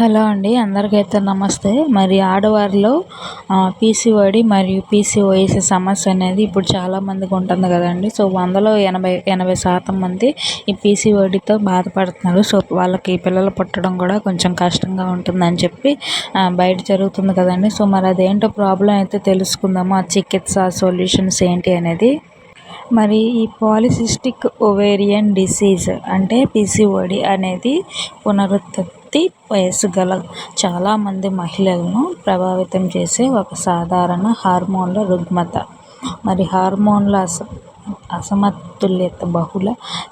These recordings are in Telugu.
హలో అండి అందరికైతే నమస్తే. మరి ఆడవారిలో పీసీఓడి మరియు పీసీఓఎస్ సమస్య అనేది ఇప్పుడు చాలా మందికి ఉంటుంది కదండి. సో వందలో ఎనభై ఎనభై శాతం మంది ఈ పీసీఓడితో బాధపడుతున్నారు. సో వాళ్ళకి పిల్లలు పుట్టడం కూడా కొంచెం కష్టంగా ఉంటుందని చెప్పి బయట జరుగుతుంది కదండి. సో మరి అదేంటో ప్రాబ్లం అయితే తెలుసుకుందాము. ఆ చికిత్స సొల్యూషన్స్ ఏంటి అనేది మరి ఈ పాలిసిస్టిక్ ఒవేరియన్ డిసీజ్ అంటే పీసీఓడి అనేది పునరుత్పత్తి వయసు గల చాలామంది మహిళలను ప్రభావితం చేసే ఒక సాధారణ హార్మోన్ల రుగ్మత. మరి హార్మోన్ల అస అసమతుల్యత బహుళ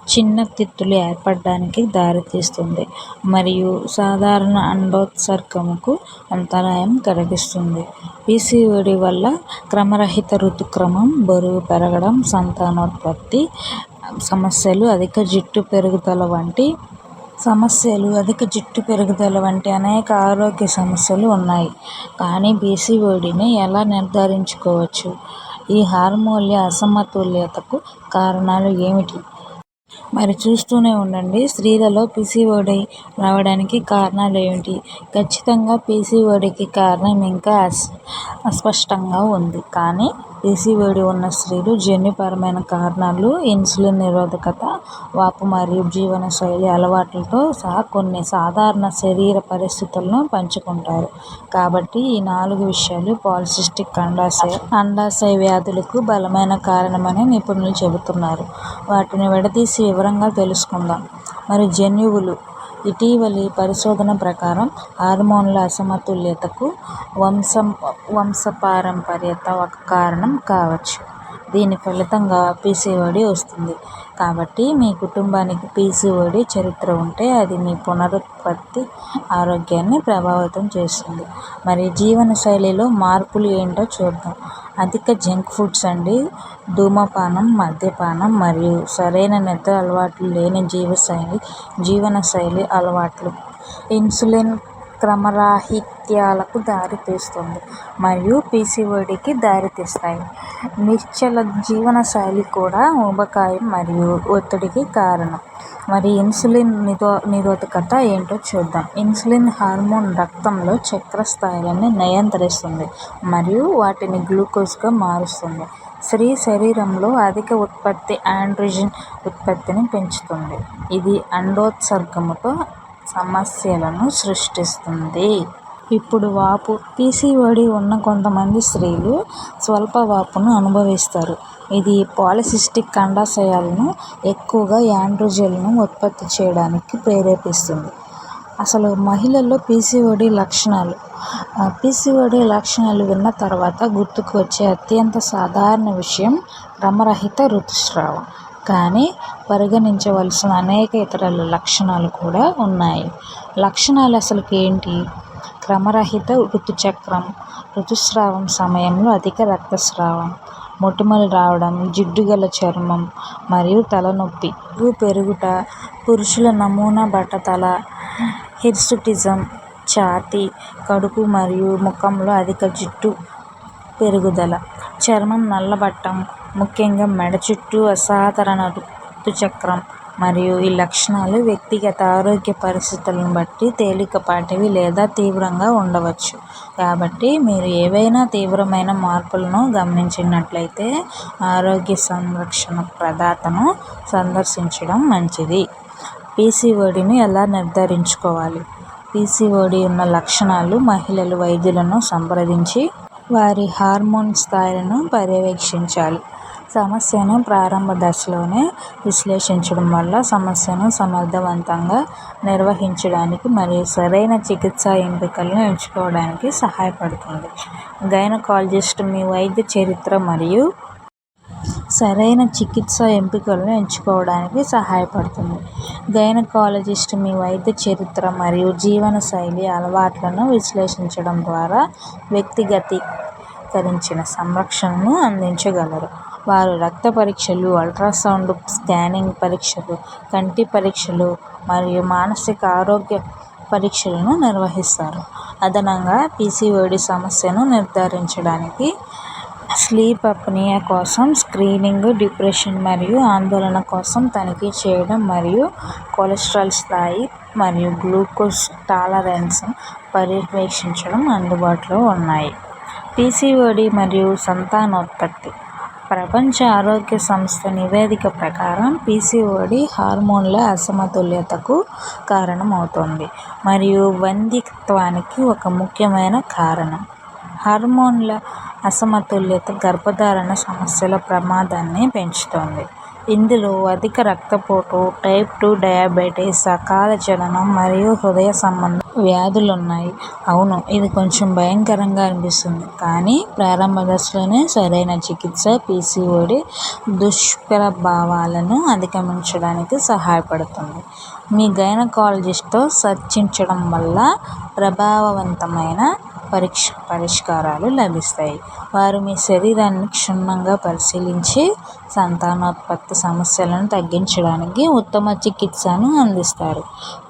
చిన్న తిత్తులు ఏర్పడడానికి దారితీస్తుంది మరియు సాధారణ అండోత్సర్గముకు అంతరాయం కలిగిస్తుంది. పీసీఓడి వల్ల క్రమరహిత ఋతుక్రమం బరువు పెరగడం సంతానోత్పత్తి సమస్యలు అధిక జుట్టు పెరుగుదల వంటి సమస్యలు అధిక జుట్టు పెరుగుదల వంటి అనేక ఆరోగ్య సమస్యలు ఉన్నాయి. కానీ పీసీఓడిని ఎలా నిర్ధారించుకోవచ్చు? ఈ హార్మోన్ల అసమతుల్యతకు కారణాలు ఏమిటి? మరి చూస్తూనే ఉండండి. స్త్రీలలో పీసీఓడి రావడానికి కారణాలు ఏమిటి? ఖచ్చితంగా పీసీఓడికి కారణం ఇంకా అస్ అస్పష్టంగా ఉంది. కానీ పీసీఓడి ఉన్న స్త్రీలు జన్యుపరమైన కారణాలు ఇన్సులిన్ నిరోధకత వాపు మరియు జీవనశైలి అలవాట్లతో సహా కొన్ని సాధారణ శరీర పరిస్థితులను పంచుకుంటారు. కాబట్టి ఈ నాలుగు విషయాలు పాలిసిస్టిక్ అండాశయ అండాశయ వ్యాధులకు బలమైన కారణమని నిపుణులు చెబుతున్నారు. వాటిని విడదీసి వివరంగా తెలుసుకుందాం. మరి జన్యువులు ఇటీవలి పరిశోధన ప్రకారం హార్మోన్ల అసమతుల్యతకు వంశం వంశపారంపర్యత ఒక కారణం కావచ్చు. దీని ఫలితంగా పీసీఓడి వస్తుంది. కాబట్టి మీ కుటుంబానికి పీసీఓడి చరిత్ర ఉంటే అది మీ పునరుత్పత్తి ఆరోగ్యాన్ని ప్రభావితం చేస్తుంది. మరి జీవనశైలిలో మార్పులు ఏంటో చూద్దాం. అధిక జంక్ ఫుడ్స్ అండి. ధూమపానం మద్యపానం మరియు సరైన నిద్ర అలవాట్లు లేని జీవశైలి జీవనశైలి అలవాట్లు. ఇన్సులిన్ క్రమరాహిత్యాలకు దారితీస్తుంది మరియు పీసీఓడికి దారితీస్తాయి. నిశ్చల జీవనశైలి కూడా ఊబకాయం మరియు ఒత్తిడికి కారణం. మరి ఇన్సులిన్ నిరో నిరోధకత ఏంటో చూద్దాం. ఇన్సులిన్ హార్మోన్ రక్తంలో చక్కెర స్థాయిలను నియంత్రిస్తుంది మరియు వాటిని గ్లూకోజ్గా మారుస్తుంది. స్త్రీ శరీరంలో అధిక ఉత్పత్తి ఆండ్రోజెన్ ఉత్పత్తిని పెంచుతుంది. ఇది అండోత్సర్గముతో సమస్యలను సృష్టిస్తుంది. ఇప్పుడు వాపు పీసీఓడి ఉన్న కొంతమంది స్త్రీలు స్వల్ప వాపును అనుభవిస్తారు. ఇది పాలిసిస్టిక్ అండాశయాలను ఎక్కువగా యాండ్రోజెల్ను ఉత్పత్తి చేయడానికి ప్రేరేపిస్తుంది. అసలు మహిళల్లో పీసీఓడి లక్షణాలు పీసీఓడి లక్షణాలు విన్న తర్వాత గుర్తుకు వచ్చే అత్యంత సాధారణ విషయం క్రమరహిత ఋతుస్రావం. కానీ పరిగణించవలసిన అనేక ఇతర లక్షణాలు కూడా ఉన్నాయి. లక్షణాలు అసలుకి ఏంటి? క్రమరహిత ఋతుచక్రం ఋతుస్రావం సమయంలో అధిక రక్తస్రావం మొటిమలు రావడం జిడ్డుగల చర్మం మరియు తలనొప్పి. పెరుగుట పురుషుల నమూనా బట్టతల హిర్సుటిజం ఛాతీ కడుపు మరియు ముఖంలో అధిక జిడ్డు పెరుగుదల చర్మం నల్లబట్టం ముఖ్యంగా మెడ చుట్టూ అసాధారణ ఋతుచక్రం మరియు ఈ లక్షణాలు వ్యక్తిగత ఆరోగ్య పరిస్థితులను బట్టి తేలికపాటివి లేదా తీవ్రంగా ఉండవచ్చు. కాబట్టి మీరు ఏవైనా తీవ్రమైన మార్పులను గమనించినట్లయితే ఆరోగ్య సంరక్షణ ప్రదాతను సందర్శించడం మంచిది. పీసీఓడిని ఎలా నిర్ధారించుకోవాలి? పీసీఓడి ఉన్న లక్షణాలు మహిళలు వైద్యులను సంప్రదించి వారి హార్మోన్ స్థాయిలను పర్యవేక్షించాలి. సమస్యను ప్రారంభ దశలోనే విశ్లేషించడం వల్ల సమస్యను సమర్థవంతంగా నిర్వహించడానికి మరియు సరైన చికిత్సా ఎంపికలను ఎంచుకోవడానికి సహాయపడుతుంది. గైనకాలజిస్ట్ మీ వైద్య చరిత్ర మరియు సరైన చికిత్స ఎంపికలను ఎంచుకోవడానికి సహాయపడుతుంది. గైనకాలజిస్ట్ మీ వైద్య చరిత్ర మరియు జీవనశైలి అలవాట్లను విశ్లేషించడం ద్వారా వ్యక్తిగతీకరించిన సంరక్షణను అందించగలరు. వారు రక్త పరీక్షలు అల్ట్రాసౌండ్ స్కానింగ్ పరీక్షలు కంటి పరీక్షలు మరియు మానసిక ఆరోగ్య పరీక్షలను నిర్వహిస్తారు. అదనంగా పీసీఓడి సమస్యను నిర్ధారించడానికి స్లీప్ అప్నియా కోసం స్క్రీనింగ్ డిప్రెషన్ మరియు ఆందోళన కోసం తనిఖీ చేయడం మరియు కొలెస్ట్రాల్ స్థాయి మరియు గ్లూకోజ్ టాలరెన్స్ పర్యవేక్షించడం అందుబాటులో ఉన్నాయి. పీసీఓడి మరియు సంతానోత్పత్తి ప్రపంచ ఆరోగ్య సంస్థ నివేదిక ప్రకారం పీసీఓడి హార్మోన్ల అసమతుల్యతకు కారణమవుతుంది మరియు వంధ్యత్వానికి ఒక ముఖ్యమైన కారణం. హార్మోన్ల అసమతుల్యత గర్భధారణ సమస్యల ప్రమాదాన్ని పెంచుతుంది. ఇందులో అధిక రక్తపోటు టైప్ టూ డయాబెటీస్ అకాల జననం మరియు హృదయ సంబంధ వ్యాధులు ఉన్నాయి అవును ఇది కొంచెం భయంకరంగా అనిపిస్తుంది. కానీ ప్రారంభ దశలోనే సరైన చికిత్స పీసీఓడి దుష్ప్రభావాలను అధిగమించడానికి సహాయపడుతుంది. మీ గైనకాలజిస్ట్తో చర్చించడం వల్ల ప్రభావవంతమైన పరిష్ పరిష్కారాలు లభిస్తాయి. వారు మీ శరీరాన్ని క్షుణ్ణంగా పరిశీలించి సంతానోత్పత్తి సమస్యలను తగ్గించడానికి ఉత్తమ చికిత్సను అందిస్తారు.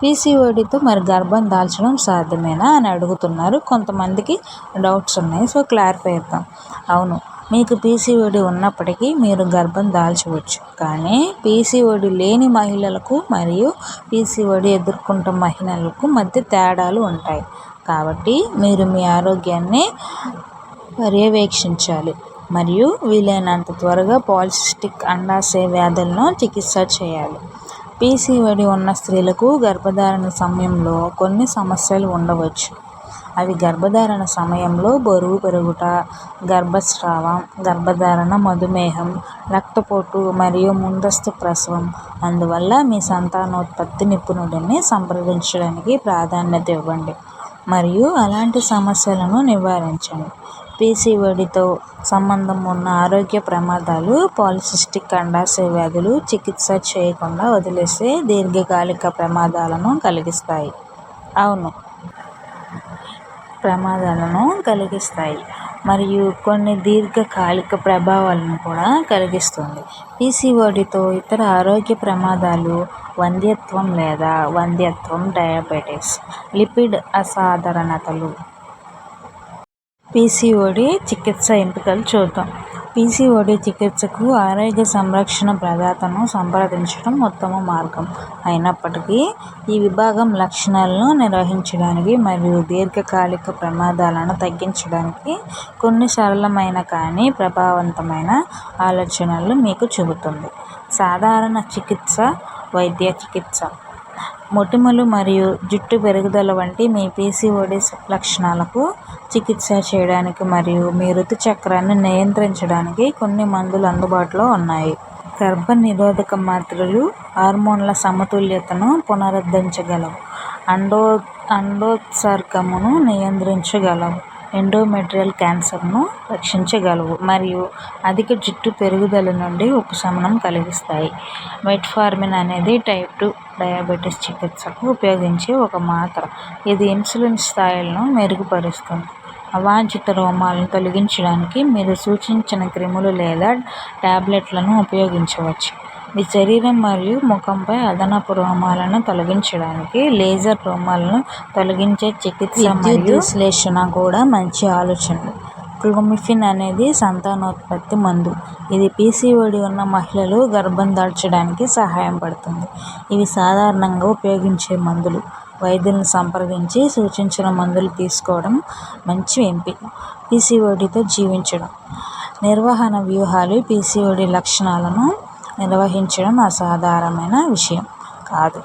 పీసీఓడితో మరి గర్భం దాల్చడం సాధ్యమేనా అని అడుగుతున్నారు. కొంతమందికి డౌట్స్ ఉన్నాయి. సో క్లారిఫై చేద్దాం. అవును మీకు పీసీఓడి ఉన్నప్పటికీ మీరు గర్భం దాల్చవచ్చు. కానీ పీసీఓడి లేని మహిళలకు మరియు పీసీఓడి ఎదుర్కొంటున్న మహిళలకు మధ్య తేడాలు ఉంటాయి. కాబట్టి మీరు మీ ఆరోగ్యాన్ని పర్యవేక్షించాలి. మరియు వీలైనంత త్వరగా పాలిసిస్టిక్ అండాశయ వ్యాధులను చికిత్స చేయాలి. పీసీఓడి ఉన్న స్త్రీలకు గర్భధారణ సమయంలో కొన్ని సమస్యలు ఉండవచ్చు. అవి గర్భధారణ సమయంలో బరువు పెరుగుట గర్భస్రావం గర్భధారణ మధుమేహం రక్తపోటు మరియు ముందస్తు ప్రసవం. అందువల్ల మీ సంతానోత్పత్తి నిపుణుడిని సంప్రదించడానికి ప్రాధాన్యత ఇవ్వండి. మరియు అలాంటి సమస్యలను నివారించండి. పీసీఓడితో సంబంధం ఉన్న ఆరోగ్య ప్రమాదాలు పాలిసిస్టిక్ అండాశయ వ్యాధులు చికిత్స చేయకుండా వదిలేస్తే దీర్ఘకాలిక ప్రమాదాలను కలిగిస్తాయి. అవును. ప్రమాదాలను కలిగిస్తాయి. మరియు కొన్ని దీర్ఘకాలిక ప్రభావాలను కూడా కలిగిస్తుంది. పీసీఓడితో ఇతర ఆరోగ్య ప్రమాదాలు వంధ్యత్వం లేదా వంధ్యత్వం డయాబెటిస్ లిపిడ్ అసాధారణతలు. పీసీఓడి చికిత్స ఎంపికలు చూద్దాం. పీసీఓడి చికిత్సకు ఆరోగ్య సంరక్షణ ప్రదాతను సంప్రదించడం ఉత్తమ మార్గం. అయినప్పటికీ ఈ విభాగం లక్షణాలను నిర్వహించడానికి మరియు దీర్ఘకాలిక ప్రమాదాలను తగ్గించడానికి కొన్ని సరళమైన కానీ ప్రభావవంతమైన ఆలోచనలు మీకు చెబుతుంది. సాధారణ చికిత్స వైద్య చికిత్స. మొటిమలు మరియు జుట్టు పెరుగుదల వంటి మీ పీసీఓడి లక్షణాలకు చికిత్స చేయడానికి మరియు మీ ఋతుచక్రాన్ని నియంత్రించడానికి కొన్ని మందులు అందుబాటులో ఉన్నాయి. గర్భనిరోధక మాత్రలు హార్మోన్ల సమతుల్యతను పునరుద్ధరించగలవు. అండో అండోత్సర్గమును నియంత్రించగలవు. ఎండోమెట్రియల్ క్యాన్సర్ను రక్షించగలవు మరియు అధిక జుట్టు పెరుగుదల నుండి ఉపశమనం కలిగిస్తాయి. మెట్ఫార్మిన్ అనేది టైప్ టూ డయాబెటీస్ చికిత్సకు ఉపయోగించే ఒక మాత్ర. ఇది ఇన్సులిన్ స్థాయిలను మెరుగుపరుస్తుంది. అవాంఛిత రోమాలను తొలగించడానికి మీరు సూచించిన క్రిములు లేదా టాబ్లెట్లను ఉపయోగించవచ్చు. మీ శరీరం మరియు ముఖంపై అదనపు రోమాలను తొలగించడానికి లేజర్ రోమాలను తొలగించే చికిత్స మరియు విశ్లేషణ కూడా మంచి ఆలోచనలు. క్లోమిఫిన్ అనేది సంతానోత్పత్తి మందు. ఇది పీసీఓడి ఉన్న మహిళలు గర్భం దాల్చడానికి సహాయం పడుతుంది. ఇవి సాధారణంగా ఉపయోగించే మందులు. వైద్యులను సంప్రదించి సూచించిన మందులు తీసుకోవడం మంచి ఎంపిక. పీసీఓడితో జీవించడం. నిర్వహణ వ్యూహాలు పీసీఓడి లక్షణాలను నిర్వహించడం అసాధారణమైన విషయం కాదు.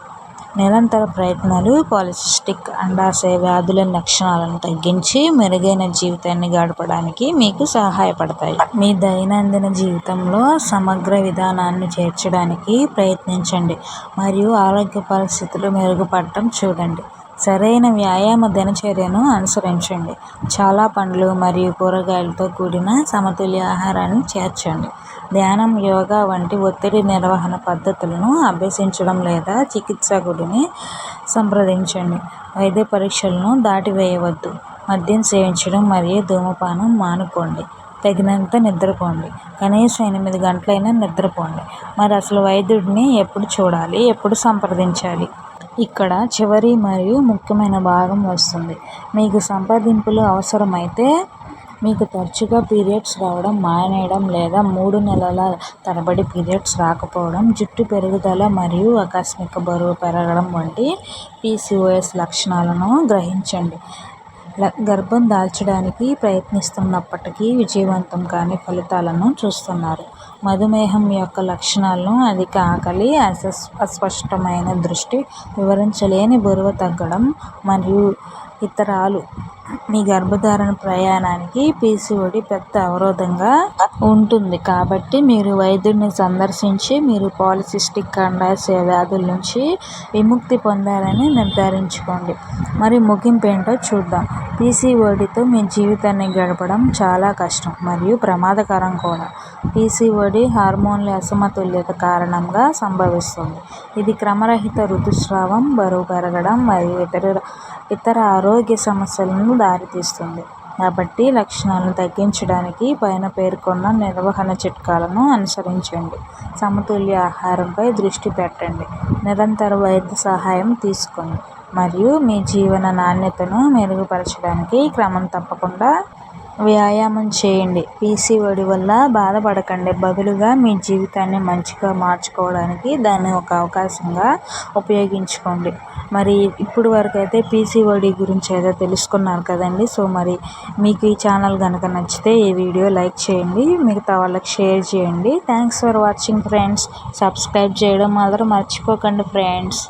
నిరంతర ప్రయత్నాలు పాలిసిస్టిక్ అండాశయ వ్యాధుల లక్షణాలను తగ్గించి మెరుగైన జీవితాన్ని గడపడానికి మీకు సహాయపడతాయి. మీ దైనందిన జీవితంలో సమగ్ర విధానాన్ని చేర్చడానికి ప్రయత్నించండి మరియు ఆరోగ్య పరిస్థితులు మెరుగుపడటం చూడండి. సరైన వ్యాయామ దినచర్యను అనుసరించండి. చాలా పండ్లు మరియు కూరగాయలతో కూడిన సమతుల్య ఆహారాన్ని చేర్చండి. ధ్యానం యోగా వంటి ఒత్తిడి నిర్వహణ పద్ధతులను అభ్యసించడం లేదా చికిత్సకుడిని సంప్రదించండి. వైద్య పరీక్షలను దాటివేయవద్దు. మద్యం సేవించడం మరియు ధూమపానం మానుకోండి. తగినంత నిద్రపోండి. కనీసం ఎనిమిది గంటలైనా నిద్రపోండి. మరి అసలు వైద్యుడిని ఎప్పుడు చూడాలి? ఎప్పుడు సంప్రదించాలి? ఇక్కడ చివరి మరియు ముఖ్యమైన భాగం వస్తుంది. మీకు సంప్రదింపులు అవసరమైతే మీకు తరచుగా పీరియడ్స్ రావడం మానేయడం లేదా మూడు నెలల తరబడి పీరియడ్స్ రాకపోవడం జుట్టు పెరుగుదల మరియు ఆకస్మిక బరువు పెరగడం వంటి పీసీఓఎస్ లక్షణాలను గ్రహించండి. గర్భం దాల్చడానికి ప్రయత్నిస్తున్నప్పటికీ విజయవంతం కాని ఫలితాలను చూస్తున్నారు. మధుమేహం యొక్క లక్షణాలను అధిక ఆకలి అసస్ అస్పష్టమైన దృష్టి వివరించలేని బరువు తగ్గడం మరియు ఇతరాలు మీ గర్భధారణ ప్రయాణానికి పీసీఓడి పెద్ద అవరోధంగా ఉంటుంది. కాబట్టి మీరు వైద్యుడిని సందర్శించి మీరు పాలిసిస్టిక్ అండాశయ వ్యాధుల నుంచి విముక్తి పొందాలని నిర్ధారించుకోండి. మరి ముగింపు ఏంటో చూద్దాం. పీసీఓడితో మీ జీవితాన్ని గడపడం చాలా కష్టం మరియు ప్రమాదకరం కూడా. పీసీఓడి హార్మోన్ల అసమతుల్యత కారణంగా సంభవిస్తుంది. ఇది క్రమరహిత ఋతుస్రావం బరువు పెరగడం మరియు ఇతర ఇతర ఆరోగ్య సమస్యలను దారితీస్తుంది. కాబట్టి లక్షణాలను తగ్గించడానికి పైన పేర్కొన్న నిర్వహణ చిట్కాలను అనుసరించండి. సమతుల్య ఆహారంపై దృష్టి పెట్టండి. నిరంతర వైద్య సహాయం తీసుకోండి. మరియు మీ జీవన నాణ్యతను మెరుగుపరచడానికి క్రమం తప్పకుండా వ్యాయామం చేయండి. పీసీఓడి వల్ల బాధపడకండి. బదులుగా మీ జీవితాన్ని మంచిగా మార్చుకోవడానికి దాన్ని ఒక అవకాశంగా ఉపయోగించుకోండి. మరి ఇప్పుడు వరకు అయితే పీసీఓడి గురించి ఏదో తెలుసుకున్నారు కదండి. సో మరి మీకు ఈ ఛానల్ కనుక నచ్చితే ఈ వీడియో లైక్ చేయండి. మిగతా వాళ్ళకి షేర్ చేయండి. Thanks for watching friends subscribe చేయడం మాత్రం మర్చిపోకండి ఫ్రెండ్స్